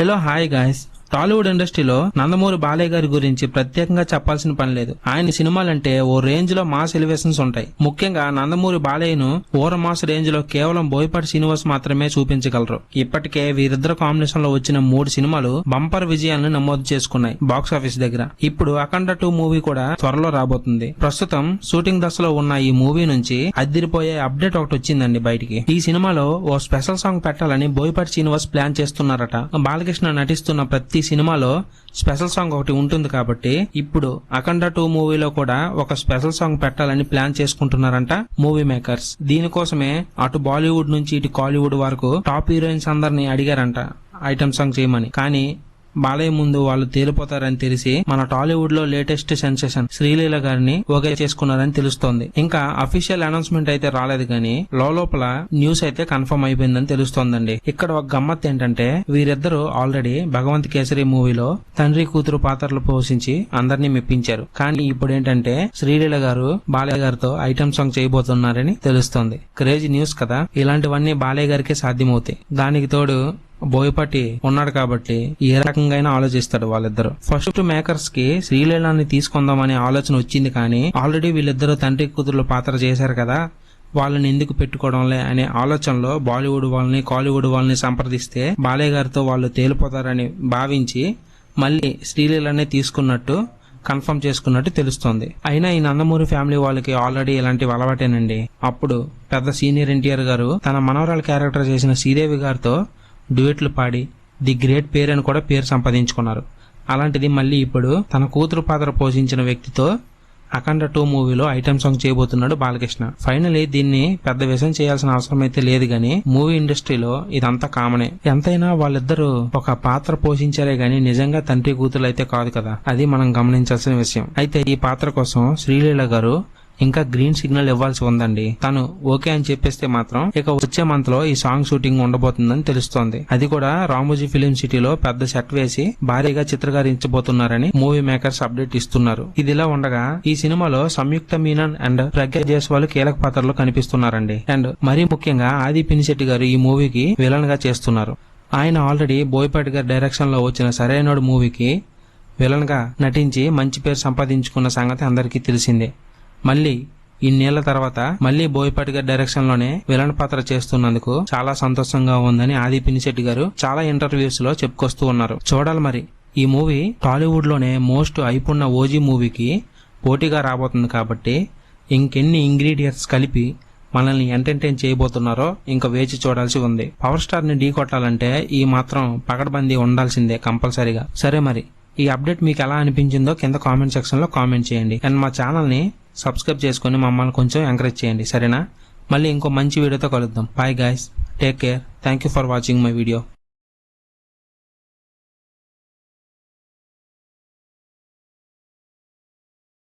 hello hi guys. Tollywood ఇండస్ట్రీలో నందమూరి బాలయ్య గారి గురించి ప్రత్యేకంగా చెప్పాల్సిన పని లేదు. ఆయన సినిమాలంటే ఓ రేంజ్లో మాస్ ఎలివేషన్స్ ఉంటాయి. ముఖ్యంగా నందమూరి బాలయ్యను ఓర మాస్ రేంజ్లో కేవలం బోయపాటి శ్రీనివాస్ మాత్రమే చూపించగలరు. ఇప్పటికే వీరిద్దరు కాంబినేషన్లో వచ్చిన మూడు సినిమాలు బంపర్ విజయాలను నమోదు చేసుకున్నాయి బాక్స్ ఆఫీస్ దగ్గర. ఇప్పుడు అఖండ టూ మూవీ కూడా త్వరలో రాబోతుంది. ప్రస్తుతం షూటింగ్ దశలో ఉన్న ఈ మూవీ నుంచి అద్దిరిపోయే అప్డేట్ ఒకటి వచ్చిందండి బయటికి. ఈ సినిమాలో ఓ స్పెషల్ సాంగ్ పెట్టాలని బోయపాటి శ్రీనివాస్ ప్లాన్ చేస్తున్నారట. బాలకృష్ణ నటిస్తున్న ప్రతి సినిమాలో స్పెషల్ సాంగ్ ఒకటి ఉంటుంది కాబట్టి ఇప్పుడు అఖండ టూ మూవీలో కూడా ఒక స్పెషల్ సాంగ్ పెట్టాలని ప్లాన్ చేసుకుంటున్నారంట మూవీ మేకర్స్. దీనికోసమే అటు బాలీవుడ్ నుంచి ఇటు కాలీవుడ్ వరకు టాప్ హీరోయిన్స్ అందరిని అడిగారంట ఐటమ్ సాంగ్ చేయమని. కానీ బాలయ్య ముందు వాళ్ళు తేలిపోతారని తెలిసి మన టాలీవుడ్లో లేటెస్ట్ సెన్సేషన్ శ్రీలీల గారిని ఓకే చేసుకున్నారని తెలుస్తోంది. ఇంకా అఫీషియల్ అనౌన్స్మెంట్ అయితే రాలేదు కానీ లోపల న్యూస్ అయితే కన్ఫర్మ్ అయిపోయిందని తెలుస్తోందండి. ఇక్కడ ఒక గమ్మత్ ఏంటంటే వీరిద్దరూ ఆల్రెడీ భగవంత్ కేసరి మూవీలో తండ్రి కూతురు పాత్రలు పోషించి అందరినీ మెప్పించారు. కానీ ఇప్పుడు ఏంటంటే శ్రీలీల గారు బాలయ్య గారితో ఐటమ్ సాంగ్ చేయబోతున్నారని తెలుస్తోంది. క్రేజీ న్యూస్ కదా. ఇలాంటివన్నీ బాలయ్య గారికే సాధ్యమవుతాయి. దానికి తోడు బోయపాటి ఉన్నాడు కాబట్టి ఏ రకంగా అయినా ఆలోచిస్తాడు వాళ్ళిద్దరు. ఫస్ట్ మేకర్స్కి శ్రీలీలాన్ని తీసుకుందామనే ఆలోచన వచ్చింది కానీ ఆల్రెడీ వీళ్ళిద్దరూ తండ్రి కూతురు పాత్ర చేశారు కదా వాళ్ళని ఎందుకు పెట్టుకోవడంలే అనే ఆలోచనలో బాలీవుడ్ వాళ్ళని కాలీవుడ్ వాళ్ళని సంప్రదిస్తే బాలయ్య గారితో వాళ్ళు తేలిపోతారని భావించి మళ్ళీ శ్రీలీలనే తీసుకున్నట్టు కన్ఫర్మ్ చేసుకున్నట్టు తెలుస్తోంది. అయినా ఈ నందమూరి ఫ్యామిలీ వాళ్ళకి ఆల్రెడీ ఇలాంటివి అలవాటేనండి. అప్పుడు పెద్ద సీనియర్ ఎన్టీఆర్ గారు తన మనవరాల క్యారెక్టర్ చేసిన శ్రీదేవి గారితో డ్యూయట్లు పాడి ది గ్రేట్ పేరు అని కూడా పేరు సంపాదించుకున్నారు. అలాంటిది మళ్ళీ ఇప్పుడు తన కూతురు పాత్ర పోషించిన వ్యక్తితో అఖండ టూ మూవీలో ఐటమ్ సాంగ్ చేయబోతున్నాడు బాలకృష్ణ. ఫైనలీ దీన్ని పెద్ద విషయం చేయాల్సిన అవసరం అయితే లేదు గానీ మూవీ ఇండస్ట్రీలో ఇదంతా కామనే. ఎంతైనా వాళ్ళిద్దరూ ఒక పాత్ర పోషించారే గాని నిజంగా తండ్రి కూతురు అయితే కాదు కదా. అది మనం గమనించాల్సిన విషయం. అయితే ఈ పాత్ర కోసం శ్రీలీల గారు ఇంకా గ్రీన్ సిగ్నల్ ఇవ్వాల్సి ఉందండి. తను ఓకే అని చెప్పేస్తే మాత్రం ఇక వచ్చే మంత్లో ఈ సాంగ్ షూటింగ్ ఉండబోతుందని తెలుస్తోంది. అది కూడా రామోజీ ఫిలిం సిటీలో పెద్ద సెట్ వేసి భారీగా చిత్రీకరించబోతున్నారని మూవీ మేకర్స్ అప్డేట్ ఇస్తున్నారు. ఇదిలా ఉండగా ఈ సినిమాలో సంయుక్త మీనన్ అండ్ ప్రజ్ఞ జైస్వాల్ కీలక పాత్రలో కనిపిస్తున్నారండి. అండ్ మరీ ముఖ్యంగా ఆది పినిశెట్టి గారు ఈ మూవీకి విలన్గా చేస్తున్నారు. ఆయన ఆల్రెడీ బోయపాటి గారి డైరెక్షన్లో వచ్చిన సరైనోడు మూవీకి విలన్గా నటించి మంచి పేరు సంపాదించుకున్న సంగతి అందరికీ తెలిసిందే. మళ్ళీ ఇన్నేళ్ళ తర్వాత మళ్ళీ బోయపాటి గారి డైరెక్షన్లోనే విలన్ పాత్ర చేస్తున్నందుకు చాలా సంతోషంగా ఉందని ఆది పినిశెట్టి గారు చాలా ఇంటర్వ్యూస్లో చెప్పుకొస్తూ ఉన్నారు. చూడాలి మరి. ఈ మూవీ టాలీవుడ్లోనే మోస్ట్ అయిపున్న ఓజీ మూవీకి పోటీగా రాబోతుంది కాబట్టి ఇంకెన్ని ఇంగ్రీడియంట్స్ కలిపి మనల్ని ఎంటర్టైన్ చేయబోతున్నారో ఇంకా వేచి చూడాల్సి ఉంది. పవర్ స్టార్ని ఢీ కొట్టాలంటే ఈ మాత్రం పకడ్బందీ ఉండాల్సిందే కంపల్సరీగా. సరే మరి ఈ అప్డేట్ మీకు ఎలా అనిపించిందో కింద కామెంట్ సెక్షన్లో కామెంట్ చేయండి. అండ్ మా ఛానల్ని సబ్స్క్రైబ్ చేసుకుని మమ్మల్ని కొంచెం ఎంకరేజ్ చేయండి సరేనా? మళ్ళీ ఇంకో మంచి వీడియోతో కలుద్దాం. Bye guys take care thank you for watching my video